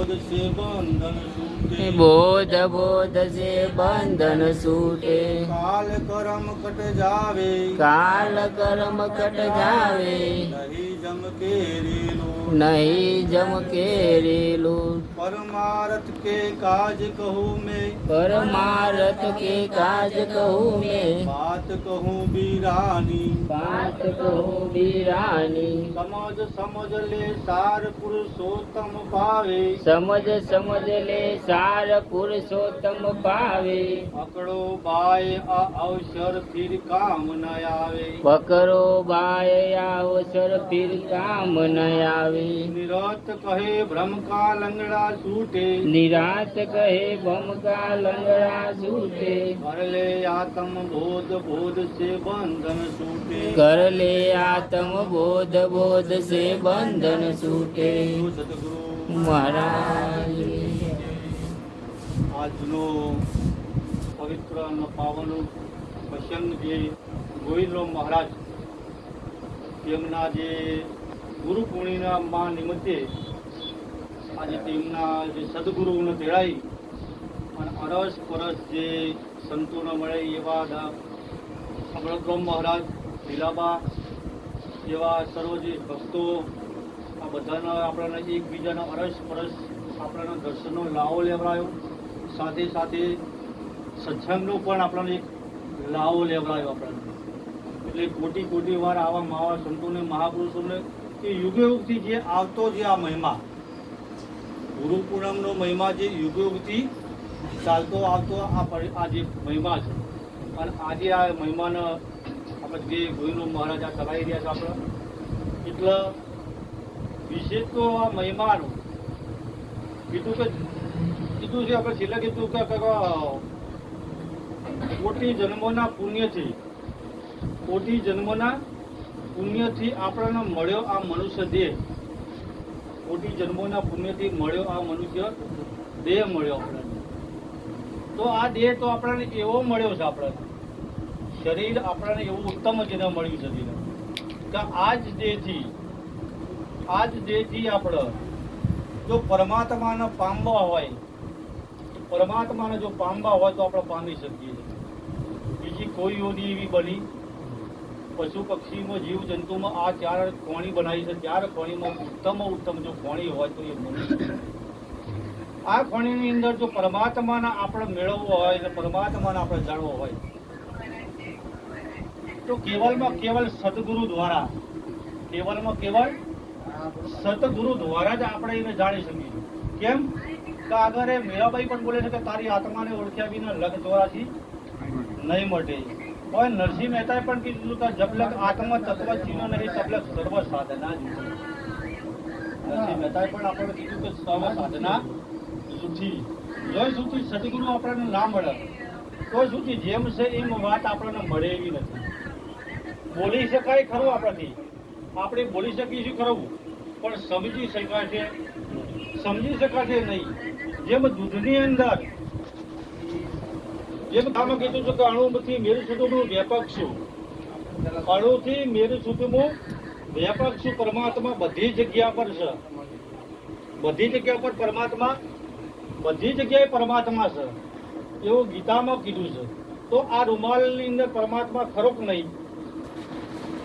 बोध से बंधन बोध बोध से बंधन सूटे। काल कर्म कट जावे। काल कर्म कट जावे। नहीं जम के रेलो नहीं के परमारथ के काज कहू में। परमारथ के काज कहू में। बात कहू बीरानी बात कहू बीरानी समझ समझ ले सार पुरुषोत्तम पावे। સમજ સમજ લે સાર પુરુષોત્તમ પાવે પકડો બાય આ અવસર ફિર કામ ન આવે. પકડો બાય અવસર ફિર કામ ન આવે. નિરાત કહે ભ્રમ કા લંગડા છૂટે. નિરાત કહે ભમકા લંગડા છૂટે. કર લે આત્મ બોધ બોધ સે બંધન છૂટે. કર લે આત્મ બોધ બોધ સે બંધન છૂટે. સદગુરુ મહારાજ. આજનો પવિત્ર અને પાવન જે ગોવિંદરામ મહારાજ તેમના જે ગુરુ પૂર્ણિમા નિમિત્તે આજે તેમના જે સદગુરુને તેડાઈ અને અરસ પરસ જે સંતોને મળે એવા અમૃતરામ મહારાજ લીલાબા જેવા સર્વ જે ભક્તો આ બધાના આપણાના એકબીજાના અરસ પરસ આપણાના દર્શનનો લાવો લેવડાયો. સાથે સાથે સત્સંગનો પણ આપણને એક લાવો લેવડાયો આપણને. એટલે કોટી કોટી વાર આવા મહા સંતોને, મહાપુરુષોને કે યુગયુગથી જે આવતો જે આ મહિમા, ગુરુ પૂનમનો મહિમા જે યુગયુગથી ચાલતો, આવતો આ આ જે મહિમા છે. અને આજે આ મહિમાને આપણે જે ગોવિંદ મહારાજા કરાવી રહ્યા છે આપણે, એટલે વિશેષ તો આ મહિમાનું. કીધું કે, કીધું છે, આપણે છેલ્લે કીધું કે કોટી જન્મોના પુણ્યથી, કોટી જન્મોના પુણ્યથી આપણને મળ્યો આ મનુષ્ય દેહ. કોટી જન્મોના પુણ્યથી મળ્યો આ મનુષ્ય દેહ મળ્યો આપણને. તો આ દેહ તો આપણને એવો મળ્યો છે આપણને. શરીર આપણને એવું ઉત્તમ જેને મળ્યું છે. કે આ જ દેહથી આ જે દેહથી આપણે, જો પરમાત્માને પામવા હોય પરમાત્માને જો પામવા હોય તો આપણે પામી શકીએ બીજી કોઈ યોની એવી બની, પશુ પક્ષીમાં જીવ જંતુમાં આ ચાર કોણી બનાવી છે. ચાર કોણીમાં ઉત્તમ ઉત્તમ જો કોણી હોય તો એ મનુષ્ય આ કોણીની અંદર જો પરમાત્માને આપણે મેળવવો હોય અને પરમાત્માને આપણે જાણવો હોય, તો કેવલમાં કેવલ સદગુરુ દ્વારા, કેવલમાં કેવલ સતગુરુ દ્વારા જ આપણે એને જાણી શકીએ કેમ? કે આગળ એ મીરાબાઈ પણ બોલે છે કે તારી આત્માને ઓળખ્યા વિના લગ દ્વારાથી નહીં મળે હવે નરસિંહ મહેતાએ પણ કીધું કે જબલક આત્મ તત્વ ચીનો નહીં તબલક સર્વ સાધના નરસિંહ મહેતાએ પણ આપણે કીધું કે સર્વ સાધના સુથી જોઈ સુધી સદગુરુ આપણને ના મળે, તો સુધી જેમ છે એમ વાત આપણને મળે એવી નથી. બોલી શકાય ખરું આપણાથી. આપણે બોલી શકીશું ખરું. પણ સમજી શકાશે સમજી શકાશે નહીં? જેમ દૂધની અંદર, જેમ આમાં કીધું છે કે અણુથી મેરુ સુધીનું વ્યાપક છું અણુથી મેરુ સુધીનું વ્યાપક છું પરમાત્મા બધી જગ્યા પર છે. બધી જગ્યા પર પરમાત્મા, બધી જગ્યાએ પરમાત્મા છે. એવું ગીતામાં કીધું છે. તો આ રૂમાલની અંદર પરમાત્મા ખરો નહીં?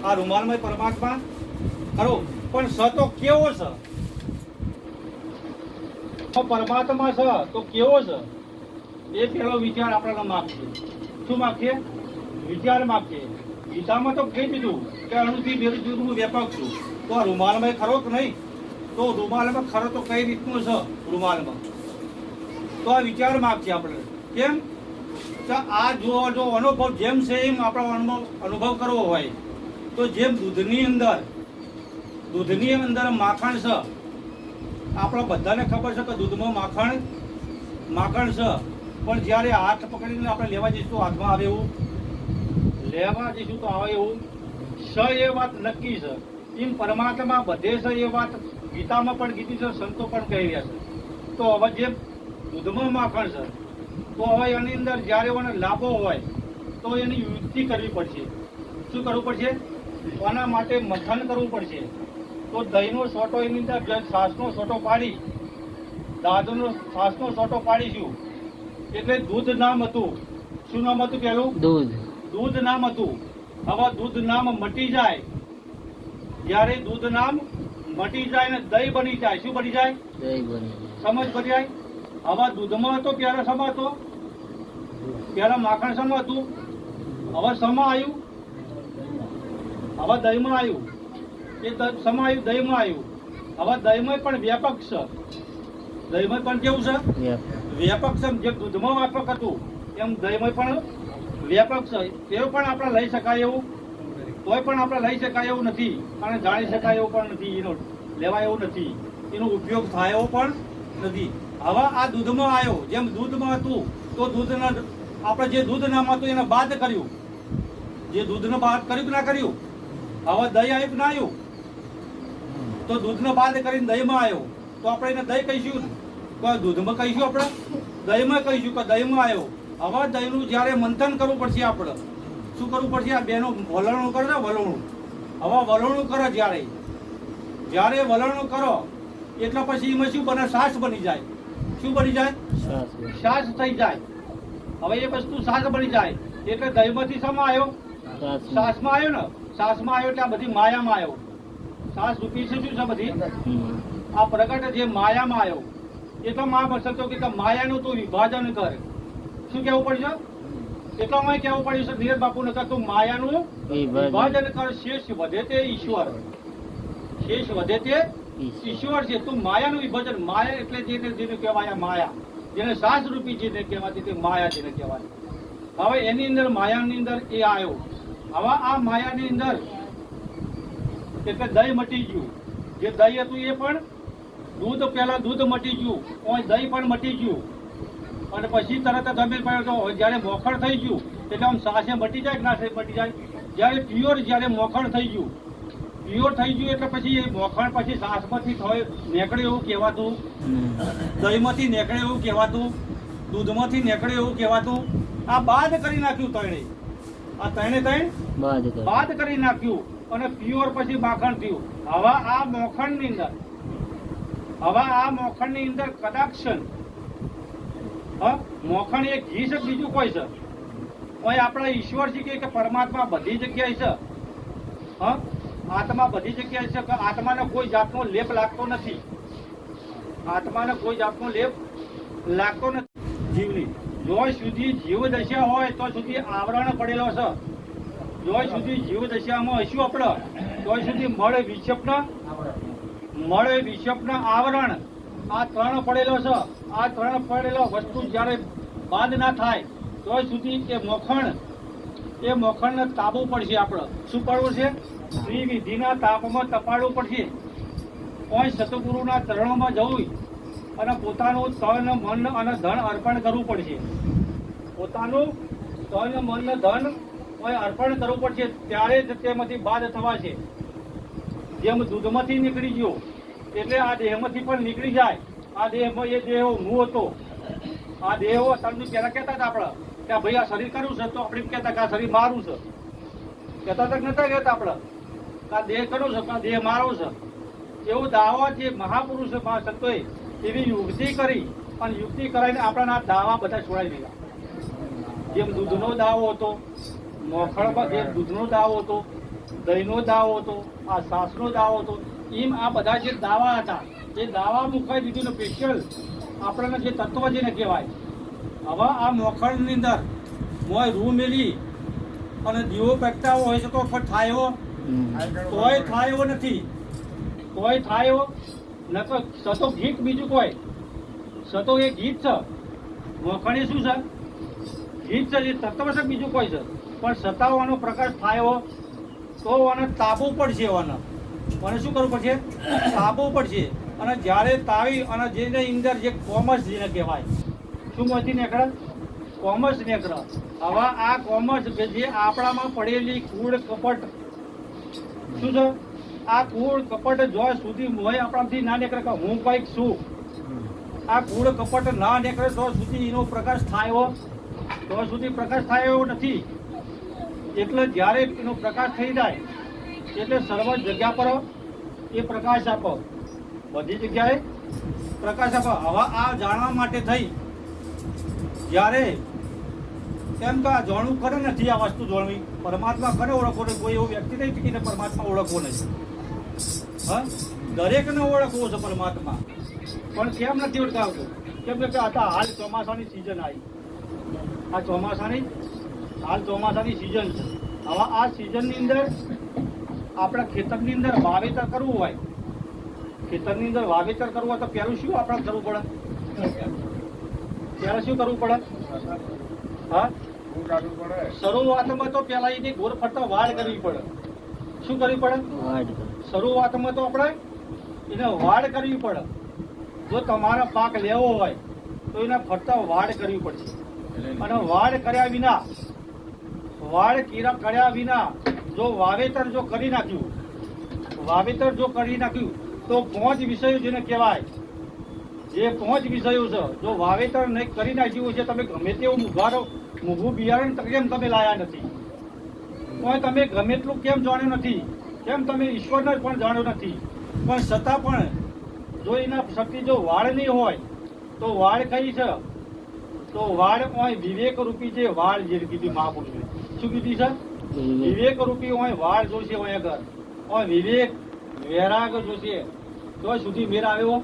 આ રૂમાલમાં પરમાત્મા ખરો? પણ સ તો કેવો છે? તો પરમાત્મા છે તો કેવો છે? એ પેલો વિચાર આપણને માગશે શું માગશે વિચાર માગશે ગીતામાં તો કહી દીધું કે અણુથી બેરું જુદું હું વ્યાપક છું તો આ રૂમાલમાં ખરો કે નહીં? તો રૂમાલમાં ખરો તો કઈ રીતનું છે રૂમાલમાં? તો આ વિચાર માગશે આપણે. કેમ? કે આ જો જો અનુભવ જેમ છે એમ આપણો અનુભવ અનુભવ કરવો હોય. તો જેમ દૂધની અંદર દૂધની અંદર માખણ છે. આપણા બધાને ખબર છે કે દૂધમાં માખણ માખણ છે. પણ જ્યારે હાથ પકડીને આપણે લેવા જઈશું, હાથમાં આવે એવું. લેવા જઈશું તો આવે એવું. સ એ વાત નક્કી છે. એમ પરમાત્મા બધે છે એ વાત ગીતામાં પણ કીધી છે, સંતો પણ કહી રહ્યા છે. તો હવે જે દૂધમાં માખણ છે, તો હવે એની અંદર જ્યારે એને લાભો હોય, તો એની યુક્તિ કરવી પડશે. શું કરવું પડશે? આના માટે મથન કરવું પડશે? તો દહીંનો સોટો એની અંદર છાશનો સોટો પાડી દાદુનો છાશનો સોટો પાડીશું. એટલે દૂધ નામ હતું. શું નામ હતું પેલું? દૂધ. દૂધ નામ હતું. હવે દૂધ નામ મટી જાય. જ્યારે દૂધ નામ મટી જાય ને દહીં બની જાય. શું બની જાય? બની સમજ પડી જાય? હવે દૂધમાં હતો ત્યારે સમા હતો? ત્યારે માખણ સમા હતું? હવે સમા આવ્યું? હવે દહીંમાં આવ્યું. એ સમાયું સમા આવ્યું દહીંમાં આવ્યું. હવે દહીંમાં પણ વ્યાપક છે. દહીંમાં પણ કેવું છે? વ્યાપક છે જે દૂધમાં વ્યાપક હતું એમ દહીંમાં પણ વ્યાપક છે. તે પણ આપણે લઈ શકાય એવું? તોય પણ આપણે લઈ શકાય એવું નથી. અને જાણી શકાય એવું પણ નથી. એનો લેવાય એવું નથી. એનો ઉપયોગ થાય એવો પણ નથી. હવે આ દૂધમાં આવ્યો. જેમ દૂધમાં હતું તો દૂધના આપણે જે દૂધ નામ હતું એને બાદ કર્યું. જે દૂધને બાદ કર્યું કે ના કર્યું? હવે દહીં આવ્યું કે ના આવ્યું? તો દૂધને બાદ કરીને દહીંમાં આવ્યો. તો આપણે એને દહીં કહીશું કોઈ દૂધમાં કહીશું આપણે? દહીંમાં કહીશું કે દહીંમાં આવ્યો. હવે દહીંનું જ્યારે મંથન કરવું પડશે આપણે. શું કરવું પડશે? આ બેનો વલણું કરે ને વલણું. હવે વલણું કરો જ્યારે. જ્યારે વલણું કરો એટલે પછી એમાં શું બને? સાસ બની જાય. શું બની જાય? શ્વાસ થઈ જાય. હવે એ વસ્તુ સાસ બની જાય. એટલે દહીંમાંથી શામાં આવ્યો? સાસમાં આવ્યો ને? સાસમાં આવ્યો એટલે આ બધી માયામાં આવ્યો. છાશ રૂપી છે શું છે બધી? આ પ્રગટ જે માયામાં આવ્યો એટલો માં પડશે કે માયાનું તું વિભાજન કર. શું કેવું પડશે? એટલો માં કેવું પડ્યું છે ધીરજ બાપુ કે તું માયાનું વિભાજન. કર શેષ વધે તે ઈશ્વર. શેષ વધે તે ઈશ્વર. છે. તું માયાનું વિભાજન માયા એટલે જેને જેને કહેવાય માયા. જેને સાસ રૂપી જેને કહેવાતી તે માયા જેને કહેવાય. હવે એની અંદર માયાની અંદર એ આવ્યો. હવે આ માયાની અંદર એટલે દહીં મટી ગયું. જે દહીં હતું એ પણ દૂધ પહેલાં દૂધ મટી ગયું દહીં પણ મટી ગયું. અને પછી તરત જ જમીન પડ્યો તો જ્યારે મોખણ થઈ ગયું એટલે આમ સાસે મટી જાય ના મટી જાય? જ્યારે પ્યોર જ્યારે મોખણ થઈ ગયું. પ્યોર થઈ ગયું એટલે પછી એ મોખણ પછી સાસમાંથી થયો નીકળે એવું કહેવાતું. દહીંમાંથી નીકળે એવું કહેવાતું. દૂધમાંથી નીકળે એવું કહેવાતું. આ બાદ કરી નાખ્યું તણે આ તણે તણ બાદ કરી નાખ્યું. અને પ્યોર પછી માખણ થયું. હવે આ મોખણની અંદર, હવે આ મોખણની અંદર કદાક્ષન મોખણ એ ઘી છે બીજું કોઈ છે? કોઈ આપણા ઈશ્વર છે કે પરમાત્મા બધી જગ્યાએ છે? હા, આત્મા બધી જગ્યાએ છે કે આત્માને કોઈ જાતનો લેપ લાગતો નથી? આત્માને કોઈ જાતનો લેપ લાગતો નથી? જીવની. જો સુધી જીવ દશા હોય તો સુધી આવરણ પડેલો છે. જો સુધી જીવદશામાં હશું આપણે. તો સુધી મળે વિક્ષેપન મળે વિક્ષેપન આવરણ. આ ત્રણ પડેલો છે. આ ત્રણ પડેલો વસ્તુ જ્યારે બાદ ના થાય તો સુધી એ મોખણ. એ મોખણને તાપવું પડશે આપણે. શું પડવું છે? શ્રી વિધિના તાપમાં તપાડવું પડશે. કોઈ સતગુરુના ચરણોમાં જવું અને પોતાનું તન, મન અને ધન અર્પણ કરવું પડશે. પોતાનું તન, મન, ધન અર્પણ કરવું પડશે, ત્યારે જ તેમાંથી બાદ થવાશે. જેમ દૂધમાંથી નીકળી ગયો, એટલે આ દેહમાંથી પણ નીકળી જાય. આ દેહમાં એ દેહ હું હતો. આ દેહો તમને પહેલાં કહેતા હતા આપણે, કે ભાઈ આ શરીર કરું છે, તો આપણે કહેતા કે આ શરીર મારું છે. કહેતા તક નતા કહેતા આપણે આ દેહ કરું છે આ દેહ મારો છે. એવો દાવા જે મહાપુરુષો મહાસંતોએ એવી યુક્તિ કરી, અને યુક્તિ કરાવીને આપણાના દાવા બધા છોડાવી દીધા. જેમ દૂધનો દાવો હતો મોખણમાં જે દૂધનો દાવો હતો દહીંનો દાવો હતો આ સાસનો દાવો હતો એમ આ બધા જે દાવા હતા એ દાવા મુકાઈ દીધું સ્પેશિયલ આપણને જે તત્વ જેને કહેવાય. હવે આ મોખણની અંદર મોય રૂ મેલી અને દીવો પેકતા હોય છે તો થાયો. તોય થાયો નથી. તોય થાયો નકર સતો ગીત બીજું કોઈ. સતો એ ગીત છે. મોખણી શું છે? ગીત છે જે તત્વ છે બીજું કોઈ છે. પણ સતાવવાનો પ્રકાશ થાય તો આને તાબવું પડશે આને મને શું કરવું પડશે? તાબવું પડશે. અને જ્યારે તાવી અને જેને અંદર જે કોમર્સ જેને કહેવાય, શું મથી નીકળે કોમર્સ નીકળે હવે આ કોમર્સ કે જે આપણામાં પડેલી કૂડ કપટ, શું છે? આ કૂળ કપટ જો સુધી મોય આપણાથી ના નીકળે કે હું કંઈક છું. આ કૂળ કપટ ના નીકળે તો સુધી એનો પ્રકાશ થાય તો સુધી પ્રકાશ થાય એવો નથી. એટલે જ્યારે એનો પ્રકાશ થઈ જાય, એટલે સર્વ જગ્યા પર એ પ્રકાશ આપો. બધી જગ્યાએ પ્રકાશ આપો. હવે આ જાણવા માટે થઈ, જ્યારે કેમ કે આ જાણવું કરે નથી આ વસ્તુ જાણવી. પરમાત્મા કરે ઓળખવો નહીં કોઈ એવો વ્યક્તિ નહીં કે પરમાત્મા ઓળખવો નહીં. હા? દરેકને ઓળખવો છે પરમાત્મા. પણ કેમ નથી ઓળખાવતો? કેમ કે આ હાલ ચોમાસાની સિઝન આવી. આ ચોમાસાની હાલ ચોમાસાની સિઝન છે. હવે આ સિઝનની અંદર આપણા ખેતરની અંદર વાવેતર કરવું હોય ખેતરની અંદર વાવેતર કરવું હોય તો પહેલું શું આપણે કરવું પડે? પહેલાં શું કરવું પડે? હા? શરૂઆતમાં તો પેલા એની ગોળ ફરતા વાડ કરવી પડે. શું કરવી પડે? શરૂઆતમાં તો આપણે એને વાડ કરવી પડે. જો તમારો પાક લેવો હોય તો એને ફરતા વાડ કરવી પડશે અને વાડ કર્યા વિના વાડ કીરા કર્યા વિના જો વાવેતર જો કરી નાખ્યું, વાવેતર જો કરી નાખ્યું, તો પાંચ વિષયો જેને કહેવાય, જે પાંચ વિષયો છે, જો વાવેતર નહીં કરી નાખ્યું છે, તમે ગમે તેવું મુઘારો મૂઘું બિયારણ કેમ તમે લાયા નથી? કોઈ તમે ગમે એટલું કેમ જાણ્યું નથી? કેમ તમે ઈશ્વરને પણ જાણ્યું નથી? પણ છતાં પણ જો એના શક્તિ જો વાળ નહીં હોય, તો વાળ કઈ છે? તો વાળ વિવેક રૂપી છે વાળ જે કીધી મહાપુરુષે. શું કીધી છે વિવેક રૂપી હોય વાળ જોશે હોય ઘર હોય વિવેક વૈરાગ જોશે. તો સુધી મેર આવ્યો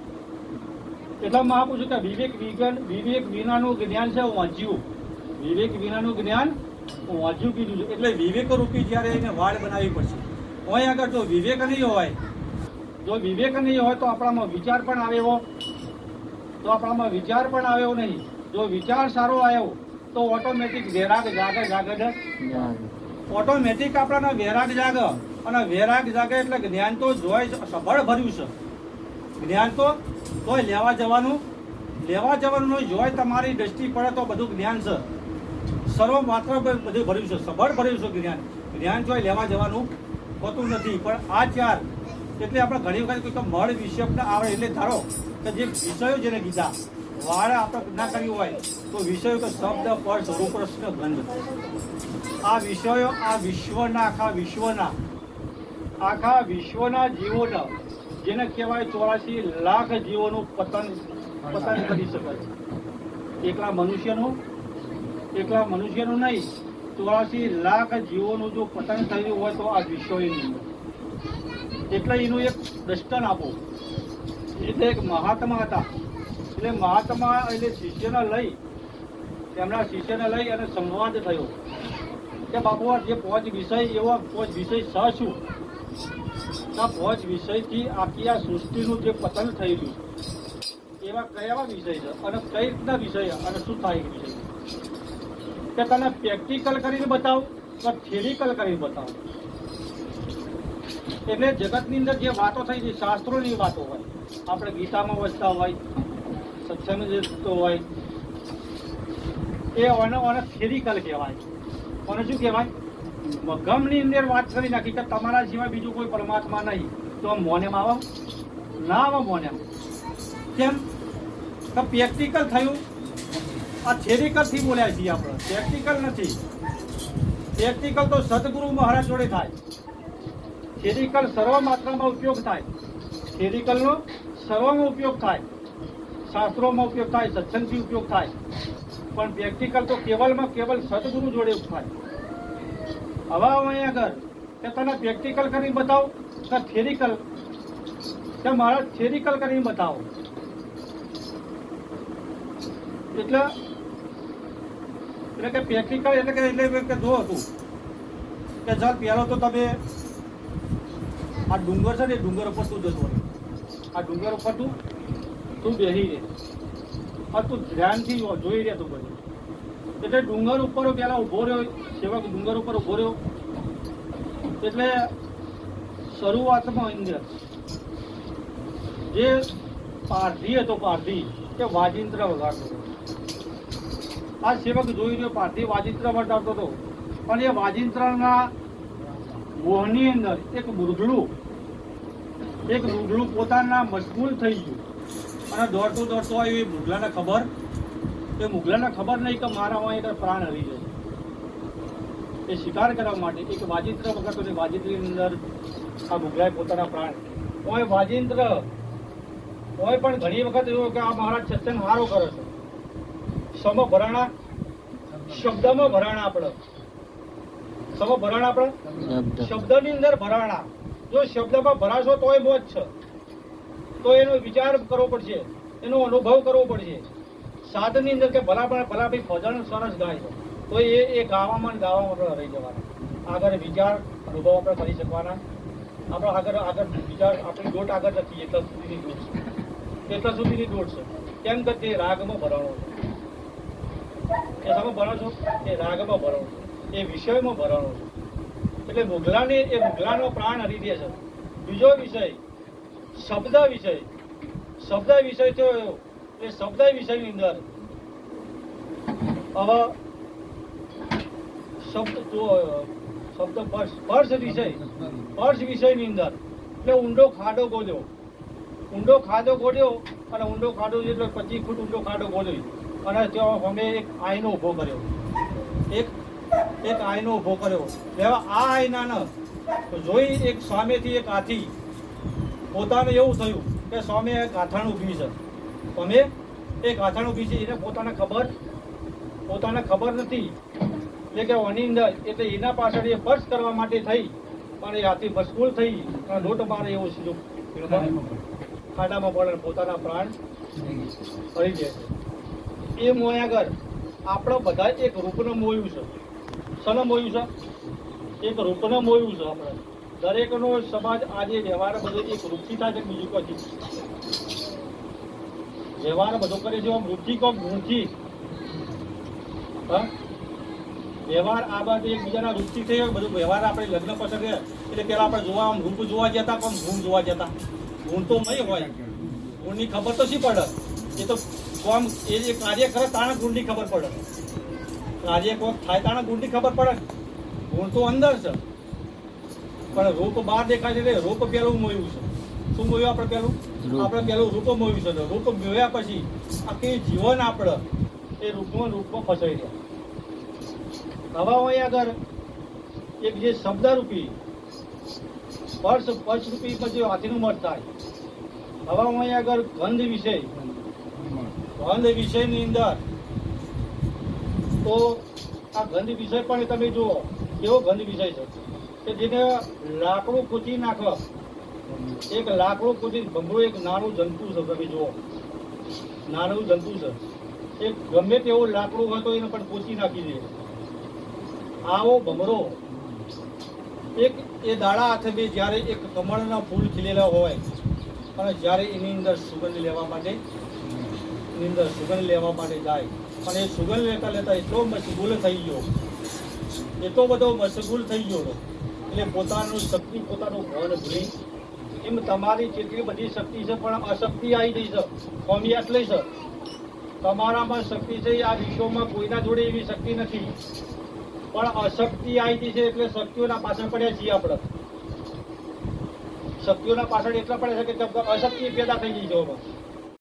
એટલા મહાપુરુષો કે વિવેક વિજ્ઞાન વિવેક વિનાનું જ્ઞાન છે વાંચ્યું. વિવેક વિનાનું જ્ઞાન વાંચ્યું કીધું છે. એટલે વિવેક રૂપી જ્યારે એને વાળ બનાવવી પડશે. હોય આગળ જો વિવેક નહીં હોય જો વિવેક નહીં હોય તો આપણામાં વિચાર પણ આવ્યો તો આપણામાં વિચાર પણ આવ્યો નહીં. જો વિચાર સારો આવ્યો તો ઓટોમેટિક વેરાગ જાગે જાગે છે? ઓટોમેટિક આપણાને વેરાગ જાગે અને વેરાગ જાગે એટલે જ્ઞાન તો જોય સબળ ભર્યું છે. જ્ઞાન તો તોય લેવા જવાનું લેવા જવાનું જોય તમારી દ્રષ્ટિ પડે તો બધું જ્ઞાન છે. સર્વ માત્ર બધું ભર્યું છે સબળ ભર્યું છે જ્ઞાન. જ્ઞાન જોઈ લેવા જવાનું હોતું નથી પણ આ ચાર એટલે આપણે ઘણી વખત કોઈ તો મળ વિષય આવે એટલે ધારો કે જે વિષયો જેને કીધા. વાળ આપણે ના કર્યું હોય તો વિષયો કે શબ્દ, પદ સ્વરૂપ પ્રશ્ન ગંધ. આ વિષયો આ વિશ્વના, આખા વિશ્વના આખા વિશ્વના જીવોના, જેને કહેવાય ચોરાશી લાખ જીવોનું પતન પતન કરી શકાય. એકલા મનુષ્યનું એકલા મનુષ્યનું નહીં ચોરાશી લાખ જીવોનું જો પતન થયું હોય તો આ વિશ્વની નહીં એટલે એનું એક દ્રષ્ટાન આપો. એટલે એક મહાત્મા હતા. એટલે મહાત્મા એટલે શિષ્યને લઈ એમના શિષ્યને લઈ અને સંવાદ થયો. કે બાપુ જે પાંચ વિષય, એવો પાંચ વિષય સ શું? આ પાંચ વિષયથી આખી આ સૃષ્ટિનું જે પતન થયેલું એવા કયા વિષય છે અને કઈ રીતના વિષય અને શું થાય વિષય કે તને પ્રેક્ટિકલ કરીને બતાવું કે થિયરિકલ કરીને બતાવું? એટલે જગતની અંદર જે વાતો થઈ છે, શાસ્ત્રોની વાતો હોય, આપણે ગીતામાં વચતા હોય સત્સંગ જે થતો હોય. એ ઓને ઓને થિયરિકલ કહેવાય. ઓને શું કહેવાય? ગમની અંદર વાત કરી નાખી કે તમારા સિવાય બીજું કોઈ પરમાત્મા નહીં. તો મોનેમાં આવો. ના આવો મોનેમ. કેમ? તો પ્રેક્ટિકલ થયું. આ થિયરિકલથી બોલ્યા છીએ આપણે. પ્રેક્ટિકલ નથી. પ્રેક્ટિકલ તો સદગુરુ મહારાજ જોડે થાય. થિયરિકલ સર્વ માત્રામાં ઉપયોગ થાય. થિયરિકલનો સર્વમાં ઉપયોગ થાય. શાસ્ત્રોમાં ઉપયોગ થાય, સત્સંગથી ઉપયોગ થાય. પણ પ્રેક્ટિકલ તો કેવલમાં કેવલ સદગુરુ જોડે થાય હવે અહીં આગળ કે તને પ્રેક્ટિકલ કરીને બતાવો કે થિયરિકલ કે મારા થિયરિકલ કરીને બતાવો? એટલે એટલે કે પ્રેક્ટિકલ એટલે કે એટલે કે જો હતું કે ચાલ પહેલો તો તમે આ ડુંગર છે ને એ ડુંગર ઉપર તું જતો આ ડુંગર ઉપર તું તું બેસી રહે. આ તું ધ્યાનથી જોઈ રહ્યા તું બધું. એટલે ડુંગર ઉપર પેલા ઊભો રહ્યો, સેવક ડુંગર ઉપર ઊભો રહ્યો. એટલે શરૂઆતમાં અંદર જે પારધી હતો, પારધી તે વાજિંત્ર વગાડતો હતો. આ સેવક જોઈ રહ્યો, પારધી વાજિંત્ર વગાડતો હતો. પણ એ વાજિંત્રના મોહની અંદર એક મૃગલું એક મૃગલું પોતાના મશગુલ થઈ ગયું. અને દોડતો દોડતો આવ્યો એ મુગલાને ખબર? એ મુગલાને ખબર નહીં કે મારા હોય એક પ્રાણ હરી જશે એ શિકાર કરવા માટે એક વાજિંત્ર વખત વાજિત્રીની અંદર આ મુગલાએ પોતાના પ્રાણ ઓય વાજિંત્ર હોય પણ ઘણી વખત એવું કે આ મહારાજ સત્સંગ સારો કરે છે. સમ ભરાણા શબ્દમાં ભરાણા આપણે સમ ભરાણા આપણે શબ્દની અંદર ભરાણા. જો શબ્દમાં ભરાશો તોય મોજ છે. તો એનો વિચાર કરવો પડશે, એનો અનુભવ કરવો પડશે. સાધનની અંદર કે ભલા પણ ભલા ભાઈ ભજન સરસ ગાય છે. તો એ એ ગાવામાં ગાવામાં રહી જવાના. આગળ વિચાર, અનુભવ આપણે કરી શકવાના. આપણે આગળ આગળ વિચાર, આપણી દોટ આગળ નથી એટલા સુધીની દોટ છે. એટલા સુધીની દોટ છે. કેમ કે તે રાગમાં ભરાણો છે. એ તમે ભરો છો? એ રાગમાં ભરાણો છે. એ વિષયમાં ભરાણો છે. એટલે મુગલાને એ મુગલાનો પ્રાણ હરી દે છે. બીજો વિષય શબ્દ વિષય. શબ્દ વિષય થયો એ શબ્દ વિષયની અંદર. હવે શબ્દ શબ્દ સ્પર્શ વિષય. સ્પર્શ વિષયની અંદર. એટલે ઊંડો ખાડો ગોદ્યો ઊંડો ખાડો ગોળ્યો અને ઊંડો ખાડો એટલે પચીસ ફૂટ ઊંડો ખાડો ગોદ્યો અને ત્યાં અમે એક આઈનો ઊભો કર્યો. એક એક આઈનો ઊભો કર્યો. એવા આ આઈનાને જોઈ એક સામેથી એક હાથી પોતાને એવું થયું કે સ્વામી એક ગાથાણ ઊભી છે. અમે એક ગાથાણ ઊભી છે, એને પોતાને ખબર પોતાને ખબર નથી. એટલે કે આની અંદર, એટલે એના પાછળ એ સ્પર્શ કરવા માટે થઈ, પણ એ હાથી મશગુલ થઈ અને લોટ મારે એવું સીધો ખાડામાં પડે પોતાના પ્રાણ થઈ જાય છે. એ મોયાગર આપણે બધા એક રૂપનું મોયું છે. સન મોયું છે? એક રૂપનું મોયું છે આપણે. દરેકનો સમાજ આજે વ્યવહાર બધો એક રૂપથી છે બીજું કોઈ વ્યવહાર બધો કરે છે આમ રૂપથી કોમ ગુણથી વ્યવહાર આ બાજુ એકબીજાના રૂપથી થઈ બધું વ્યવહાર આપણે લગ્ન પસંદ એટલે પેલા આપણે જોવા આમ રૂપ જોવા જતા પણ ગુણ જોવા જતા. ગુણ તો નહીં હોય. ગુણની ખબર તો શી પડે? એ તો કોમ એ જે કાર્ય કરે તાણે ગુણની ખબર પડે. કાર્ય કોક થાય તાણે ગુણની ખબર પડે. ગુણ તો અંદર છે. પણ રૂપ બહાર દેખાય છે એટલે રૂપ પેલું મોયું છે. શું મોયું આપણે પેલું આપણે પેલું રૂપ મોયું છે. રૂપ મોયા પછી આખી જીવન આપણે એ રૂપમાં રૂપમાં ફસાઈ રહ્યા હવા હોય આગળ એક જે શબ્દરૂપી સ્પર્શ સ્પર્શરૂપી પછી હાથીનું મત થાય હવા હોય આગળ ગંધ વિષય ગંધ વિષયની અંદર તો આ ગંધ વિષય પણ તમે જુઓ કેવો ગંધ વિષય છે? કે જેને લાકડું કૂચી નાખો. એક લાકડું કૂચી ભમરું એક નાનું જંતુ છે, તમે જુઓ. નાનું જંતુ છે. એક ગમે તેવું લાકડું હોય તો એને પણ કૂચી નાખી દે. આવો ભમરો. એક, એ દાડા હાથે બી, જ્યારે એક કમળના ફૂલ ખીલેલા હોય, અને જ્યારે એની અંદર સુગંધ લેવા માટે, એની અંદર સુગંધ લેવા માટે જાય. પણ એ સુગંધ લેતા લેતા એટલો મશગુલ થઈ ગયો. એટલો બધો મશગુલ થઈ ગયો. એટલે પોતાનું શક્તિ, પોતાનું ઘર ભૂલી. એમ તમારી જેટલી બધી શક્તિ છે, પણ અશક્તિ આવી ગઈ છે. કોમી લઈ છે. તમારામાં શક્તિ છે આ વિશ્વમાં કોઈના જોડે એવી શક્તિ નથી. પણ અશક્તિ આવી ગઈ છે એટલે શક્તિઓના પાછળ પડ્યા છીએ આપણે. શક્તિઓના પાછળ એટલા પડે છે કે અશક્તિ પેદા થઈ ગઈ છે.